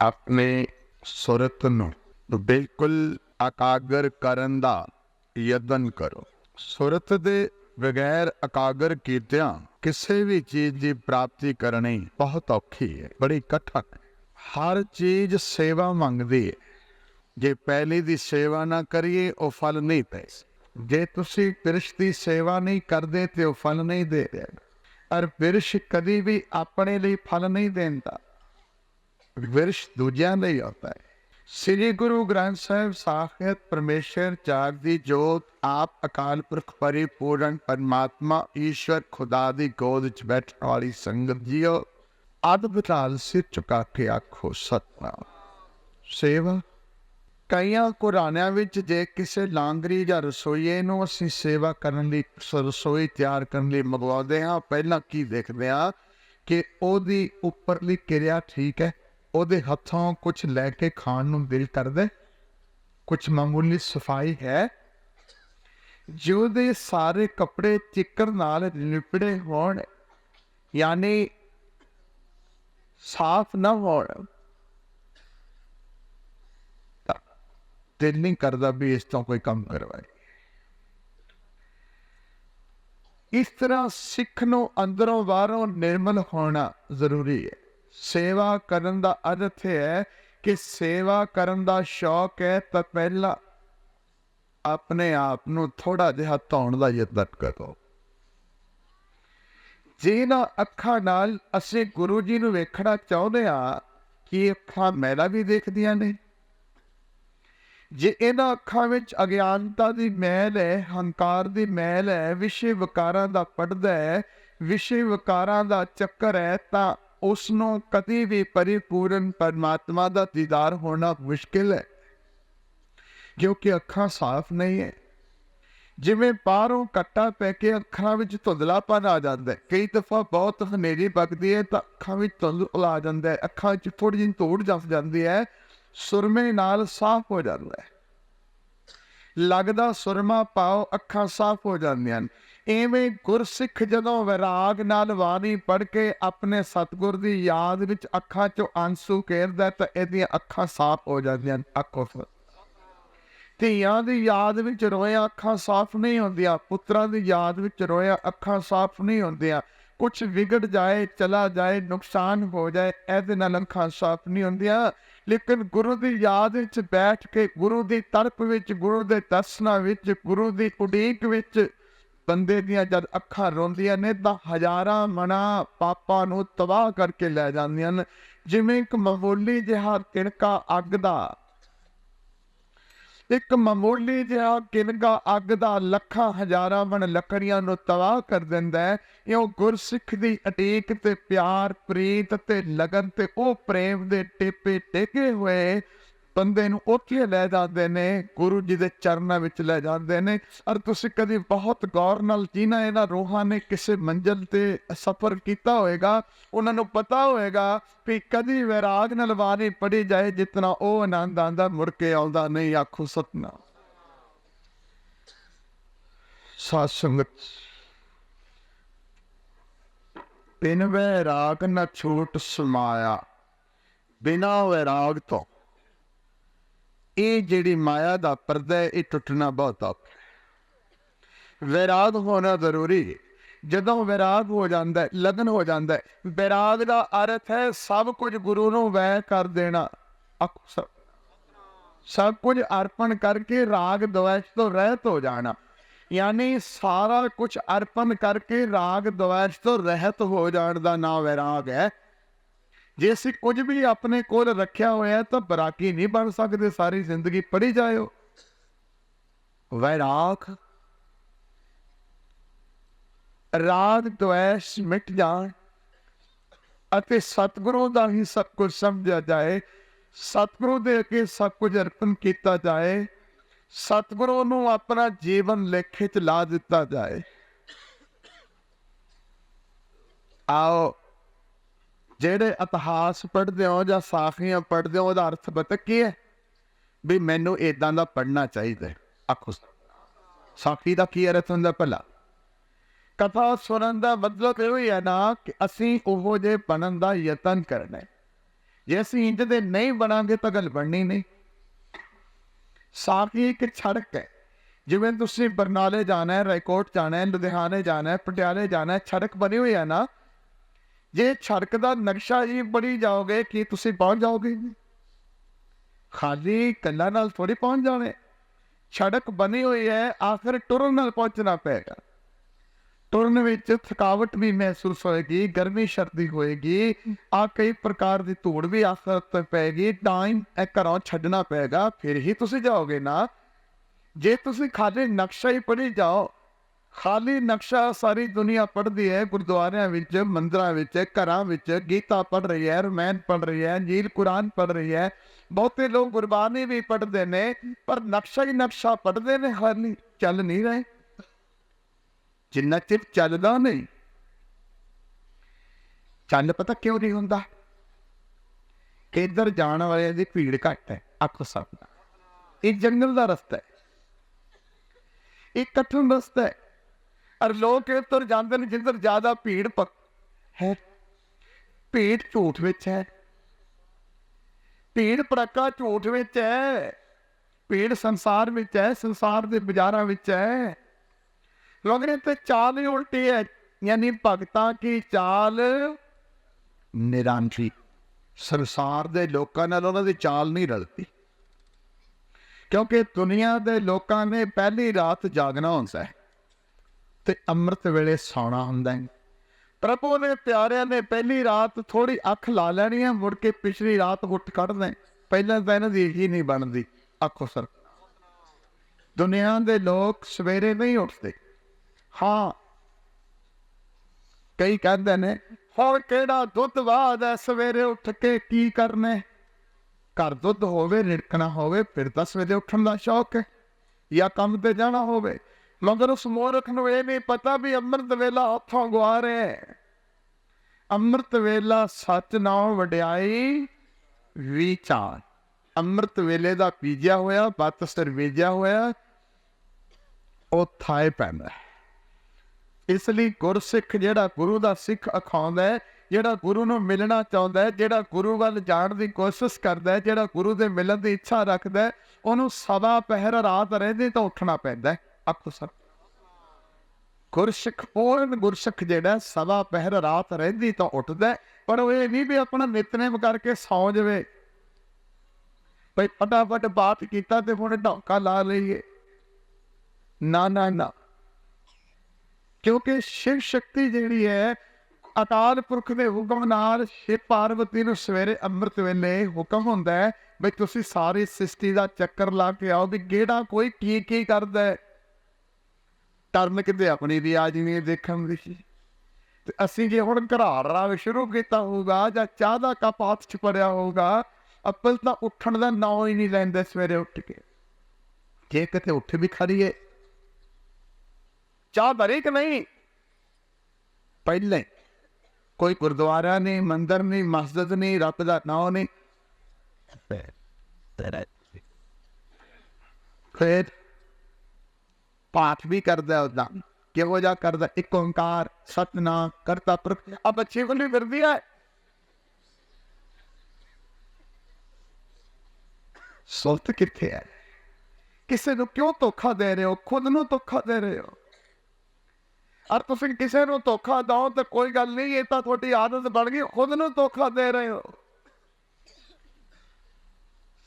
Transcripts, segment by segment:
ਆਪਣੇ ਸੁਰਤ ਨੂੰ ਬਿਲਕੁਲ ਅਕਾਗਰ ਕਰਨ ਦਾ ਯਤਨ ਕਰੋ। ਸੁਰਤ ਦੇ ਬਗੈਰ ਇਕਾਗਰ ਕੀਤਿਆਂ ਕਿਸੇ ਵੀ ਚੀਜ਼ ਦੀ ਪ੍ਰਾਪਤੀ ਕਰਨੀ ਬਹੁਤ ਔਖੀ ਹੈ, ਬੜੀ ਕਠਨ ਹਰ ਚੀਜ਼ ਸੇਵਾ ਮੰਗਦੀ ਹੈ। ਜੇ ਪਹਿਲੀ ਦੀ ਸੇਵਾ ਨਾ ਕਰੀਏ, ਉਹ ਫਲ ਨਹੀਂ ਪੈ ਜੇ ਤੁਸੀਂ ਪਿਰਸ਼ ਦੀ ਸੇਵਾ ਨਹੀਂ ਕਰਦੇ, ਤੇ ਉਹ ਫਲ ਨਹੀਂ ਦੇ ਰਿਹਾ ਔਰ ਪਿਰਸ਼ ਕਦੀ ਵੀ ਆਪਣੇ ਲਈ ਫਲ ਨਹੀਂ ਦਿੰਦਾ। ਵਿਰਸ਼ ਦੂਜਿਆਂ ਲਈ ਹੁੰਦਾ ਹੈ। ਸ੍ਰੀ ਗੁਰੂ ਗ੍ਰੰਥ ਸਾਹਿਬ ਸਾਖਿਤ ਪਰਮੇਸ਼ਰ ਜਾਗ ਦੀ ਜੋਤ ਆਪ ਅਕਾਲ ਪੁਰਖ ਪਰਿਪੂਰਨ ਪਰਮਾਤਮਾ ਈਸ਼ਵਰ ਖੁਦਾ ਦੀ ਗੋਦ ਵਿੱਚ ਬੈਠਣ ਵਾਲੀ ਸੰਗਤ ਜੀਓ ਅਦ ਸਿਰ ਝੁਕਾ ਕੇ ਆਖੋ, ਸਤਨਾਮ। ਸੇਵਾ, ਕਈਆਂ ਕੁਰਾਨਿਆਂ ਵਿੱਚ ਜੇ ਕਿਸੇ ਲਾਂਗਰੀ ਜਾਂ ਰਸੋਈਏ ਨੂੰ ਅਸੀਂ ਸੇਵਾ ਕਰਨ ਲਈ ਰਸੋਈ ਤਿਆਰ ਕਰਨ ਲਈ ਮੰਗਵਾਉਂਦੇ ਹਾਂ, ਪਹਿਲਾਂ ਕੀ ਦੇਖਦੇ ਹਾਂ ਕਿ ਉਹਦੀ ਉੱਪਰਲੀ ਕਿਰਿਆ ਠੀਕ ਹੈ? ਉਹਦੇ ਹੱਥੋਂ ਕੁਝ ਲੈ ਕੇ ਖਾਣ ਨੂੰ ਦਿਲ ਕਰਦਾ ਕੁਝ ਮਾਮੂਲੀ ਸਫ਼ਾਈ ਹੈ। ਜਿਹਦੇ ਸਾਰੇ ਕੱਪੜੇ ਚਿੱਕਰ ਨਾਲ ਲਿਪੜੇ ਹੋਣ, ਯਾਨੀ ਸਾਫ਼ ਨਾ ਹੋਣ। ਦਿਲ ਨਹੀਂ ਕਰਦਾ ਵੀ ਇਸ ਤੋਂ ਕੋਈ ਕੰਮ ਕਰਵਾਏ। ਇਸ ਤਰ੍ਹਾਂ ਸਿੱਖ ਨੂੰ ਅੰਦਰੋਂ ਬਾਹਰੋਂ ਨਿਰਮਲ ਹੋਣਾ ਜ਼ਰੂਰੀ ਹੈ। ਸੇਵਾ ਕਰਨ ਦਾ ਅਰਥ ਹੈ ਕਿ ਸੇਵਾ ਕਰਨ ਦਾ ਸ਼ੌਕ ਹੈ ਤਾਂ ਪਹਿਲਾਂ ਆਪਣੇ ਆਪ ਨੂੰ ਥੋੜਾ ਜਿਹਾ ਧੋਣ ਦਾ ਯਤਨ ਕਰੋ। ਜਿਹਨਾਂ ਅੱਖਾਂ ਨਾਲ ਅਸੀਂ ਗੁਰੂ ਜੀ ਨੂੰ ਵੇਖਣਾ ਚਾਹੁੰਦੇ ਆ ਕਿ ਅੱਖਾਂ ਮੈਲਾ ਵੀ ਦੇਖਦੀਆਂ ਨੇ? ਜੇ ਇਹਨਾਂ ਅੱਖਾਂ ਵਿੱਚ ਅਗਿਆਨਤਾ ਦੀ ਮੈਲ ਹੈ, ਹੰਕਾਰ ਦੀ ਮੈਲ ਹੈ, ਵਿਸ਼ੇ ਵਿਕਾਰਾਂ ਦਾ ਪੜਦਾ ਹੈ, ਵਿਸ਼ੇ ਵਿਕਾਰਾਂ ਦਾ ਚੱਕਰ ਹੈ, ਤਾਂ ਉਸ ਨੂੰ ਕਦੀ ਵੀ ਪਰਿਪੂਰਨ ਪਰਮਾਤਮਾ ਦਾ ਦੀਦਾਰ ਹੋਣਾ ਮੁਸ਼ਕਿਲ ਹੈ, ਕਿਉਂਕਿ ਅੱਖਾਂ ਸਾਫ਼ ਨਹੀਂ ਹੈ। ਜਿਵੇਂ ਬਾਹਰੋਂ ਕੱਟਾ ਪੈ ਕੇ ਅੱਖਾਂ ਵਿੱਚ ਧੁੰਦਲਾਪਨ ਆ ਜਾਂਦਾ ਹੈ। ਕਈ ਦਫਾ ਬਹੁਤ ਹਨੇਰੀ ਵਗਦੀ ਹੈ ਤਾਂ ਅੱਖਾਂ ਵਿੱਚ ਧੁੰਦਲ ਆ ਜਾਂਦਾ ਹੈ। ਅੱਖਾਂ ਵਿੱਚ ਥੋੜੀ ਜਿਹੀ ਤੋੜ ਜਸ ਜਾਂਦੀ ਹੈ, ਸੁਰਮੇ ਨਾਲ ਸਾਫ਼ ਹੋ ਜਾਂਦਾ ਹੈ। ਲੱਗਦਾ ਸੁਰਮਾ ਪਾਓ, ਅੱਖਾਂ ਸਾਫ਼ ਹੋ ਜਾਂਦੀਆਂ ਹਨ। ਐਵੇਂ ਗੁਰਸਿੱਖ ਜਦੋਂ ਵਿਰਾਗ ਨਾਲ ਬਾਣੀ ਪੜ ਕੇ ਆਪਣੇ ਸਤਿਗੁਰ ਦੀ ਯਾਦ ਵਿੱਚ ਅੱਖਾਂ 'ਚੋਂ ਆਂਸੂ ਘੇਰਦਾ ਤਾਂ ਇਹਦੀਆਂ ਅੱਖਾਂ ਸਾਫ਼ ਹੋ ਜਾਂਦੀਆਂ ਅੱਖੋਂ ਧੀਆਂ ਦੀ ਯਾਦ ਵਿੱਚ ਰੋਇਆ ਅੱਖਾਂ ਸਾਫ਼ ਨਹੀਂ ਹੁੰਦੀਆਂ, ਪੁੱਤਰਾਂ ਦੀ ਯਾਦ ਵਿੱਚ ਰੋਇਆ ਅੱਖਾਂ ਸਾਫ਼ ਨਹੀਂ ਹੁੰਦੀਆਂ। ਕੁਝ ਵਿਗੜ ਜਾਏ, ਚਲਾ ਜਾਏ, ਨੁਕਸਾਨ ਹੋ ਜਾਏ, ਇਹਦੇ ਨਾਲ ਅੱਖਾਂ ਸਾਫ਼ ਨਹੀਂ ਹੁੰਦੀਆਂ। ਲੇਕਿਨ ਗੁਰੂ ਦੀ ਯਾਦ ਵਿੱਚ ਬੈਠ ਕੇ ਗੁਰੂ ਦੀ ਤਰਕ ਵਿੱਚ, ਗੁਰੂ ਦੇ ਦਰਸ਼ਨਾਂ ਵਿੱਚ, ਗੁਰੂ ਦੀ ਉਡੀਕ ਵਿੱਚ ਬੰਦੇ ਦੀਆਂ ਜਦ ਅੱਖਾਂ ਰੋਂਦੀਆਂ ਨੇ ਤਾਂ ਹਜ਼ਾਰਾਂ ਮਣਾ ਪਾਪਾਂ ਨੂੰ ਤਬਾਹ ਕਰਕੇ ਲੈ ਜਾਂਦੀਆਂ ਨੇ। ਜਿਵੇਂ ਇੱਕ ਮਾਮੂਲੀ ਜਿਹਾ ਤਿਣਕਾ ਅੱਗ ਦਾ। ਇੱਕ ਮਾਮੂਲੀ ਜਿਹਾ ਕਿਨਗਾ ਅੱਗ ਦਾ ਲੱਖਾਂ ਹਜ਼ਾਰਾਂ ਵਣ ਲੱਕੜੀਆਂ ਨੂੰ ਤਬਾਹ ਕਰ ਦਿੰਦਾ ਹੈ। ਇਉਂ ਗੁਰਸਿੱਖ ਦੀ ਅਟੇਕ ਤੇ ਪਿਆਰ, ਪ੍ਰੀਤ ਤੇ ਲਗਨ ਤੇ ਉਹ ਪ੍ਰੇਮ ਦੇ ਟੇਪੇ ਟੇਕੇ ਹੋਏ। ਬੰਦੇ ਨੂੰ ਉੱਥੇ ਲੈ ਜਾਂਦੇ ਨੇ, ਗੁਰੂ ਜੀ ਦੇ ਚਰਨਾਂ ਵਿੱਚ ਲੈ ਜਾਂਦੇ ਨੇ। ਔਰ ਤੁਸੀਂ ਕਦੀ ਬਹੁਤ ਗੌਰ ਨਾਲ ਜਿਨ੍ਹਾਂ ਇਹਨਾਂ ਰੋਹਾਂ ਨੇ ਕਿਸੇ ਮੰਜ਼ਲ ਤੇ ਸਫ਼ਰ ਕੀਤਾ ਹੋਏਗਾ, ਉਹਨਾਂ ਨੂੰ ਪਤਾ ਹੋਏਗਾ ਕਿ ਕਦੀ ਵਿਰਾਗ ਨਾਲ ਬਾਣੀ ਪੜੀ ਜਾਏ, ਜਿਤਨਾ ਉਹ ਆਨੰਦ ਆਂਦਾ ਮੁੜ ਕੇ ਆਉਂਦਾ ਨਹੀਂ, ਆਖੋ ਸਤਨਾ ਸਾਧ ਸੰਗਤ, ਬਿਨ ਵੈਰਾਗ ਨਾ ਛੋਟ ਸਮਾਇਆ, ਬਿਨਾ ਵੈਰਾਗ ਤੋਂ ਇਹ ਜਿਹੜੀ ਮਾਇਆ ਦਾ ਪਰਦਾ ਹੈ, ਇਹ ਟੁੱਟਣਾ ਬਹੁਤ ਔਖਾ ਹੈ। ਵਿਰਾਗ ਹੋਣਾ ਜ਼ਰੂਰੀ ਹੈ। ਜਦੋਂ ਵਿਰਾਗ ਹੋ ਜਾਂਦਾ ਹੈ, ਲਗਨ ਹੋ ਜਾਂਦਾ ਹੈ, ਵਿਰਾਗ ਦਾ ਅਰਥ ਹੈ ਸਭ ਕੁਝ ਗੁਰੂ ਨੂੰ ਵੈ ਕਰ ਦੇਣਾ। ਆਖੋ ਸਭ ਸਭ ਕੁਝ ਅਰਪਣ ਕਰਕੇ ਰਾਗ ਦਵੈਸ਼ ਤੋਂ ਰਹਿਤ ਹੋ ਜਾਣਾ। ਯਾਨੀ ਸਾਰਾ ਕੁਝ ਅਰਪਣ ਕਰਕੇ ਰਾਗ ਦਵੈਸ਼ ਤੋਂ ਰਹਿਤ ਹੋ ਜਾਣ ਦਾ ਨਾਮ ਵਿਰਾਗ ਹੈ। ਜੇ ਅਸੀਂ ਕੁਝ ਵੀ ਆਪਣੇ ਕੋਲ ਰੱਖਿਆ ਹੋਇਆ ਤਾਂ ਬਰਾਕੀ ਨਹੀਂ ਬਣ ਸਕਦੇ, ਸਾਰੀ ਜ਼ਿੰਦਗੀ ਪੜੀ ਜਾਇਓ। ਵੈਰਾਖ ਰਾਗ ਦਵੈਸ਼ ਮਿਟ ਜਾਣ ਅਤੇ ਸਤਿਗੁਰੂ ਦਾ ਹੀ ਸਭ ਕੁਝ ਸਮਝਿਆ ਜਾਏ, ਸਤਿਗੁਰੂ ਦੇ ਅੱਗੇ ਸਭ ਕੁਝ ਅਰਪਣ ਕੀਤਾ ਜਾਏ ਸਤਿਗੁਰੂ ਨੂੰ ਆਪਣਾ ਜੀਵਨ ਲੇਖੇ 'ਚ ਲਾ ਦਿੱਤਾ ਜਾਏ। ਆਓ ਜਿਹੜੇ ਇਤਿਹਾਸ ਪੜ੍ਹਦੇ ਹੋ ਜਾਂ ਸਾਖੀਆਂ ਪੜ੍ਹਦੇ ਹੋ, ਉਹਦਾ ਅਰਥ ਪਤਾ ਕੀ ਹੈ? ਵੀ ਮੈਨੂੰ ਇਦਾਂ ਦਾ ਪੜ੍ਹਨਾ ਚਾਹੀਦਾ ਆਖੋ, ਸਾਖੀ ਦਾ ਕੀ ਅਰਥ ਹੁੰਦਾ ਭਲਾ? ਕਥਾ ਸੁਣਨ ਦਾ ਮਤਲਬ ਇਹ ਹੀ ਹੈ ਨਾ ਕਿ ਅਸੀਂ ਉਹੋ ਜੇ ਬਣਨ ਦਾ ਯਤਨ ਕਰਨਾ ਹੈ। ਜੇ ਅਸੀਂ ਇੰਜ ਦੇ ਨਹੀਂ ਬਣਾਂਗੇ ਤਾਂ ਗੱਲ ਬਣਨੀ ਨਹੀਂ। ਸਾਖੀ ਇੱਕ ਛੜਕ ਹੈ। ਜਿਵੇਂ ਤੁਸੀਂ ਬਰਨਾਲੇ ਜਾਣਾ ਹੈ, ਰਾਏਕੋਟ ਜਾਣਾ ਹੈ, ਲੁਧਿਆਣੇ ਜਾਣਾ ਹੈ, ਪਟਿਆਲੇ ਜਾਣਾ ਹੈ ਸੜਕ ਬਣੀ ਹੋਈ ਹੈ ਨਾ ਜੇ ਸੜਕ ਦਾ ਨਕਸ਼ਾ ਹੀ ਬਣੀ ਜਾਓਗੇ ਕਿ ਤੁਸੀਂ ਪਹੁੰਚ ਜਾਓਗੇ? ਖਾਲੀ ਕੰਨਾਂ ਨਾਲ ਥੋੜੀ ਪਹੁੰਚ ਜਾਣੇ। ਸੜਕ ਬਣੀ ਹੋਈ ਹੈ, ਆਖਰ ਟੁਰਨ ਨਾਲ ਪਹੁੰਚਣਾ ਪਏਗਾ। ਟੁਰਨ ਵਿੱਚ ਥਕਾਵਟ ਵੀ ਮਹਿਸੂਸ ਹੋਏਗੀ, ਗਰਮੀ, ਸਰਦੀ ਹੋਏਗੀ। ਆ ਕਈ ਪ੍ਰਕਾਰ ਦੀ ਧੂੜ ਵੀ ਆਖਰ ਤੇ ਪਏਗੀ। ਟਾਈਮ ਇਹ ਘਰੋਂ ਛੱਡਣਾ ਪਏਗਾ, ਫਿਰ ਹੀ ਤੁਸੀਂ ਜਾਓਗੇ ਨਾ। ਜੇ ਤੁਸੀਂ ਖਾਲੀ ਨਕਸ਼ਾ ਹੀ ਪੜ੍ਹੀ ਜਾਓ ਖਾਲੀ ਨਕਸ਼ਾ ਸਾਰੀ ਦੁਨੀਆ ਪੜ੍ਹਦੀ ਹੈ, ਗੁਰਦੁਆਰਿਆਂ ਵਿੱਚ, ਮੰਦਰਾਂ ਵਿੱਚ, ਘਰਾਂ ਵਿੱਚ, ਗੀਤਾ ਪੜ੍ਹ ਰਹੀ ਹੈ, ਰਮਾਇਣ ਪੜ੍ਹ ਰਹੀ ਹੈ, ਨੀਲ ਕੁਰਾਨ ਪੜ੍ਹ ਰਹੀ ਹੈ। ਬਹੁਤੇ ਲੋਕ ਗੁਰਬਾਣੀ ਵੀ ਪੜ੍ਹਦੇ ਨੇ, ਪਰ ਨਕਸ਼ਾ ਹੀ ਨਕਸ਼ਾ ਪੜ੍ਹਦੇ ਨੇ ਹਾਲੀ ਚੱਲ ਨਹੀਂ ਰਹੇ। ਜਿੰਨਾ ਚਿਰ ਚੱਲਦਾ ਨਹੀਂ, ਚੱਲ ਪਤਾ ਕਿਉਂ ਨਹੀਂ ਹੁੰਦਾ? ਕਿੱਧਰ ਜਾਣ ਵਾਲਿਆਂ ਦੀ ਭੀੜ ਘੱਟ ਹੈ, ਅੱਖ ਸਭ ਦਾ ਇਹ ਜੰਗਲ ਦਾ ਰਸਤਾ ਹੈ। ਇਹ ਕਠਿਨ ਰਸਤਾ ਹੈ। ਔਰ ਲੋਕ ਇਹ ਤੁਰ ਜਾਂਦੇ ਨੇ ਜਿੱਧਰ ਜ਼ਿਆਦਾ ਭੀੜ ਪਕ ਹੈ। ਭੀੜ ਝੂਠ ਵਿੱਚ ਹੈ। ਭੀੜ ਪ੍ਰਕਾ ਝੂਠ ਵਿੱਚ ਹੈ। ਭੀੜ ਸੰਸਾਰ ਵਿੱਚ ਹੈ। ਸੰਸਾਰ ਦੇ ਬਾਜ਼ਾਰਾਂ ਵਿੱਚ ਹੈ। ਲੋਕਾਂ ਤੇ ਚਾਲ ਹੀ ਉਲਟੀ ਹੈ। ਯਾਨੀ ਭਗਤਾਂ ਕੀ ਚਾਲ? ਨਿਰਾਂਠੀ ਸੰਸਾਰ ਦੇ ਲੋਕਾਂ ਨਾਲ ਉਹਨਾਂ ਦੀ ਚਾਲ ਨਹੀਂ ਰਲਦੀ। ਕਿਉਂਕਿ ਦੁਨੀਆ ਦੇ ਲੋਕਾਂ ਨੇ ਪਹਿਲੀ ਰਾਤ ਜਾਗਣਾ ਹੁੰਦਾ ਹੈ। ਤੇ ਅੰਮ੍ਰਿਤ ਵੇਲੇ ਸੌਣਾ ਹੁੰਦਾ ਹੈ। ਪ੍ਰਭੂ ਦੇ ਪਿਆਰਿਆਂ ਨੇ ਪਹਿਲੀ ਰਾਤ ਥੋੜੀ ਅੱਖ ਲਾ ਲੈਣੀ ਹੈ, ਮੁੜ ਕੇ ਪਿਛਲੀ ਰਾਤ ਉੱਠ ਕੱਢਦੇ ਪਹਿਲਾਂ ਤਾਂ ਇਹਨਾਂ ਦੀ ਹੀ ਨਹੀਂ ਬਣਦੀ ਆਖੋ ਸਰ। ਦੁਨੀਆ ਦੇ ਲੋਕ ਸਵੇਰੇ ਨਹੀਂ ਉੱਠਦੇ। ਹਾਂ, ਕਈ ਕਹਿੰਦੇ ਨੇ, ਹੁਣ ਕਿਹੜਾ ਦੁੱਧ ਬਾਦ ਹੈ ਸਵੇਰੇ ਉੱਠ ਕੇ ਕੀ ਕਰਨਾ ਘਰ ਦੁੱਧ ਹੋਵੇ ਰਿੜਕਣਾ ਹੋਵੇ, ਫਿਰ ਤਾਂ ਸਵੇਰੇ ਉੱਠਣ ਦਾ ਸ਼ੌਕ ਹੈ। ਜਾਂ ਕੰਮ ਤੇ ਜਾਣਾ ਹੋਵੇ ਮਗਰ ਉਸ ਮੋਰਖ ਨੂੰ ਇਹ ਨਹੀਂ ਪਤਾ ਵੀ ਅੰਮ੍ਰਿਤ ਵੇਲਾ ਹੱਥੋਂ ਗੁਆ ਰਿਹਾ ਹੈ। ਅੰਮ੍ਰਿਤ ਵੇਲਾ ਸੱਚ ਨਾਮ ਵਡਿਆਈ ਵਿਚਾਰ ਅੰਮ੍ਰਿਤ ਵੇਲੇ ਦਾ ਪੀਜਿਆ ਹੋਇਆ ਬੱਤ ਸਿਰ ਬੀਜਿਆ ਹੋਇਆ, ਉਹ ਥਾਏ ਪੈਂਦਾ ਇਸ ਲਈ ਗੁਰਸਿੱਖ ਜਿਹੜਾ ਗੁਰੂ ਦਾ ਸਿੱਖ ਅਖਾਉਂਦਾ ਹੈ, ਜਿਹੜਾ ਗੁਰੂ ਨੂੰ ਮਿਲਣਾ ਚਾਹੁੰਦਾ ਹੈ, ਜਿਹੜਾ ਗੁਰੂ ਵੱਲ ਜਾਣ ਦੀ ਕੋਸ਼ਿਸ਼ ਕਰਦਾ ਹੈ, ਜਿਹੜਾ ਗੁਰੂ ਦੇ ਮਿਲਣ ਦੀ ਇੱਛਾ ਰੱਖਦਾ ਹੈ, ਉਹਨੂੰ ਸਦਾ ਪਹਿਰ ਰਾਤ ਰਹਿੰਦੇ ਤਾਂ ਉੱਠਣਾ ਪੈਂਦਾ ਹੈ। ਆਖੋ ਸਰ ਗੁਰਸਿੱਖ ਪੂਰਨ ਗੁਰਸਿੱਖ ਜਿਹੜਾ ਸਵਾ ਪਹਿਰ ਰਾਤ ਰਹਿੰਦੀ ਤਾਂ ਉੱਠਦਾ ਪਰ ਉਹ ਇਹ ਨਹੀਂ ਵੀ ਆਪਣਾ ਨਿਤਨੇਮ ਕਰਕੇ ਸੌਂ ਜਾਵੇ। ਭਈ ਫਟਾਫਟ ਬਾਤ ਕੀਤਾ ਤੇ ਹੁਣ ਢੌਕਾ ਲਾ ਲਈਏ। ਨਾ ਨਾ ਨਾ। ਕਿਉਂਕਿ ਸ਼ਿਵ ਸ਼ਕਤੀ ਜਿਹੜੀ ਹੈ, ਅਕਾਲ ਪੁਰਖ ਦੇ ਹੁਕਮ ਨਾਲ ਸ਼ਿਵ ਪਾਰਵਤੀ ਨੂੰ ਸਵੇਰੇ ਅੰਮ੍ਰਿਤ ਵੇਲੇ ਹੁਕਮ ਹੁੰਦਾ ਹੈ ਵੀ ਤੁਸੀਂ ਸਾਰੀ ਸ੍ਰਿਸ਼ਟੀ ਦਾ ਚੱਕਰ ਲਾ ਕੇ ਆਓ ਵੀ ਕਿਹੜਾ ਕੋਈ ਕੀ ਕੀ ਕਰਦਾ ਹੈ। ਧਰਮ ਕਿਤੇ ਆਪਣੀ ਵੀ ਆ ਨਹੀਂ ਦੇਖਣ ਦੀ। ਤੇ ਅਸੀਂ ਜੇ ਹੁਣ ਘਰਾੜ ਸ਼ੁਰੂ ਕੀਤਾ ਹੋਊਗਾ ਜਾਂ ਚਾਹ ਦਾ ਕੱਪ ਹੱਥ 'ਚ ਪੜਿਆ ਹੋਊਗਾ, ਅੱਪਲ ਤਾਂ ਉੱਠਣ ਦਾ ਨਾਂ ਹੀ ਨਹੀਂ ਲੈਂਦੇ ਸਵੇਰੇ ਉੱਠ ਕੇ। ਜੇ ਕਿਤੇ ਉੱਠ ਵੀ ਖੜੀਏ। ਚਾਹ ਬਰੇ ਕਿ ਨਹੀਂ? ਪਹਿਲੇ ਕੋਈ ਗੁਰਦੁਆਰਾ ਨਹੀਂ, ਮੰਦਰ ਨਹੀਂ, ਮਸਜਿਦ ਨਹੀਂ, ਰੱਬ ਦਾ ਨਾਮ ਨਹੀਂ। ਫਿਰ ਪਾਠ ਵੀ ਕਰਦਾ ਉਹਦਾ ਕਿਹੋ ਜਿਹਾ ਕਰਦਾ ਇੱਕ ਓੰਕਾਰ, ਸਤਨਾਮ, ਕਰਤਾ ਪੁਰਖ। ਆ ਬੱਚੇ ਕੋਲ ਵੀ ਫਿਰਦੀ ਹੈ। ਸੁਲਤ ਕਿੱਥੇ ਹੈ? ਕਿਸੇ ਨੂੰ ਕਿਉਂ ਧੋਖਾ ਦੇ ਰਹੇ ਹੋ? ਖੁਦ ਨੂੰ ਧੋਖਾ ਦੇ ਰਹੇ ਹੋ? ਔਰ ਤੁਸੀਂ ਕਿਸੇ ਨੂੰ ਧੋਖਾ ਦਓ ਤਾਂ ਕੋਈ ਗੱਲ ਨਹੀਂ, ਇਹ ਤਾਂ ਤੁਹਾਡੀ ਆਦਤ ਬਣ ਗਈ। ਖੁਦ ਨੂੰ ਧੋਖਾ ਦੇ ਰਹੇ ਹੋ।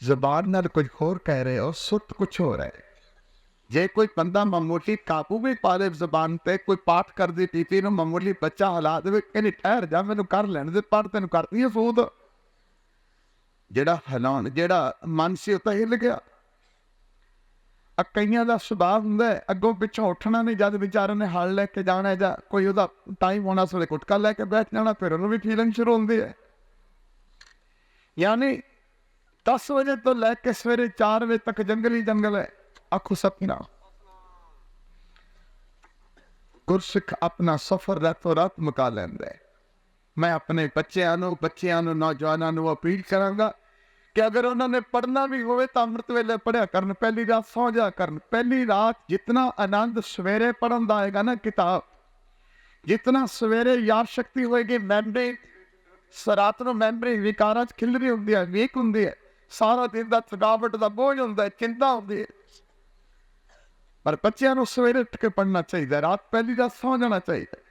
ਜ਼ਬਾਨ ਨਾਲ ਕੁਝ ਹੋਰ ਕਹਿ ਰਹੇ ਹੋ ਸੁੱਤ ਕੁਝ ਹੋਰ ਹੈ। ਜੇ ਕੋਈ ਬੰਦਾ ਮਾਮੂਲੀ ਕਾਬੂ ਵੀ ਪਾ ਲੇ ਜ਼ਬਾਨ ਤੇ ਕੋਈ ਪਾਠ ਕਰਦੀ ਪੀਤੀ ਨੂੰ ਮਾਮੂਲੀ ਬੱਚਾ ਹਲਾ ਦੇਵੇ ਕਹਿੰਦੀ ਠਹਿਰ ਜਾ ਮੈਨੂੰ ਕਰ ਲੈਣ ਦੇ ਪਰ ਤੈਨੂੰ ਕਰਦੀ ਹੈ ਸੂਦ। ਜਿਹੜਾ ਹਲਾਉਣ ਜਿਹੜਾ ਮਨ ਸੀ ਉਹ ਤਾਂ ਹਿੱਲ ਗਿਆ। ਆ ਕਈਆਂ ਦਾ ਸੁਭਾਅ ਹੁੰਦਾ ਹੈ, ਅੱਗੋਂ ਪਿੱਛੋਂ ਉੱਠਣਾ ਨਹੀਂ ਜਦ ਵਿਚਾਰੇ ਨੇ ਹਲ ਲੈ ਕੇ ਜਾਣਾ ਜਾਂ ਕੋਈ ਉਹਦਾ ਟਾਈਮ ਹੋਣਾ ਸੋਲੇ ਕੁਟਕਾ ਲੈ ਕੇ ਬੈਠ ਜਾਣਾ ਫਿਰ ਉਹਨੂੰ ਵੀ ਫੀਲਿੰਗ ਸ਼ੁਰੂ ਹੁੰਦੀ ਹੈ। ਯਾਨੀ 10 ਵਜੇ ਤੋਂ ਲੈ ਕੇ ਸਵੇਰੇ 4 ਵਜੇ ਤੱਕ ਜੰਗਲੀ ਜੰਗਲ ਹੈ। ਆਖੋ ਸਪਨਾ ਗੁਰਸਿੱਖ ਆਪਣਾ ਸਫਰ ਰਾਤੋਂ ਰਾਤ ਮੁਕਾ ਲੈਂਦਾ ਹੈ। ਮੈਂ ਆਪਣੇ ਬੱਚਿਆਂ ਨੂੰ ਬੱਚਿਆਂ ਨੂੰ, ਨੌਜਵਾਨਾਂ ਨੂੰ ਅਪੀਲ ਕਰਾਂਗਾ ਕਿ ਅਗਰ ਉਹਨਾਂ ਨੇ ਪੜ੍ਹਨਾ ਵੀ ਹੋਵੇ ਤਾਂ ਅੰਮ੍ਰਿਤ ਵੇਲੇ ਪੜ੍ਹਿਆ ਕਰਨ, ਪਹਿਲੀ ਰਾਤ ਸੌਂ ਜਾ ਕਰਨ। ਪਹਿਲੀ ਰਾਤ ਜਿਤਨਾ ਆਨੰਦ ਸਵੇਰੇ ਪੜਨ ਦਾ ਆਏਗਾ ਨਾ ਕਿਤਾਬ, ਜਿਤਨਾ ਸਵੇਰੇ ਯਾਦ ਸ਼ਕਤੀ ਹੋਏਗੀ, ਮੈਮਰੀ, ਸ- ਰਾਤ ਨੂੰ ਮੈਮਰੀ ਵਿਕਾਰਾਂ ਚ ਖਿਲਰੀ ਹੁੰਦੀ ਹੈ, ਵੀਕ ਹੁੰਦੀ ਹੈ। ਸਾਰਾ ਦਿਨ ਦਾ ਥਕਾਵਟ ਦਾ ਬੋਝ ਹੁੰਦਾ ਹੈ, ਚਿੰਤਾ ਹੁੰਦੀ ਹੈ। ਪਰ ਬੱਚਿਆਂ ਨੂੰ ਸਵੇਰੇ ਉੱਠ ਕੇ ਪੜਨਾ ਚਾਹੀਦਾ ਰਾਤ ਪਹਿਲੀ ਦਾ ਸੌ ਜਾਣਾ ਚਾਹੀਦਾ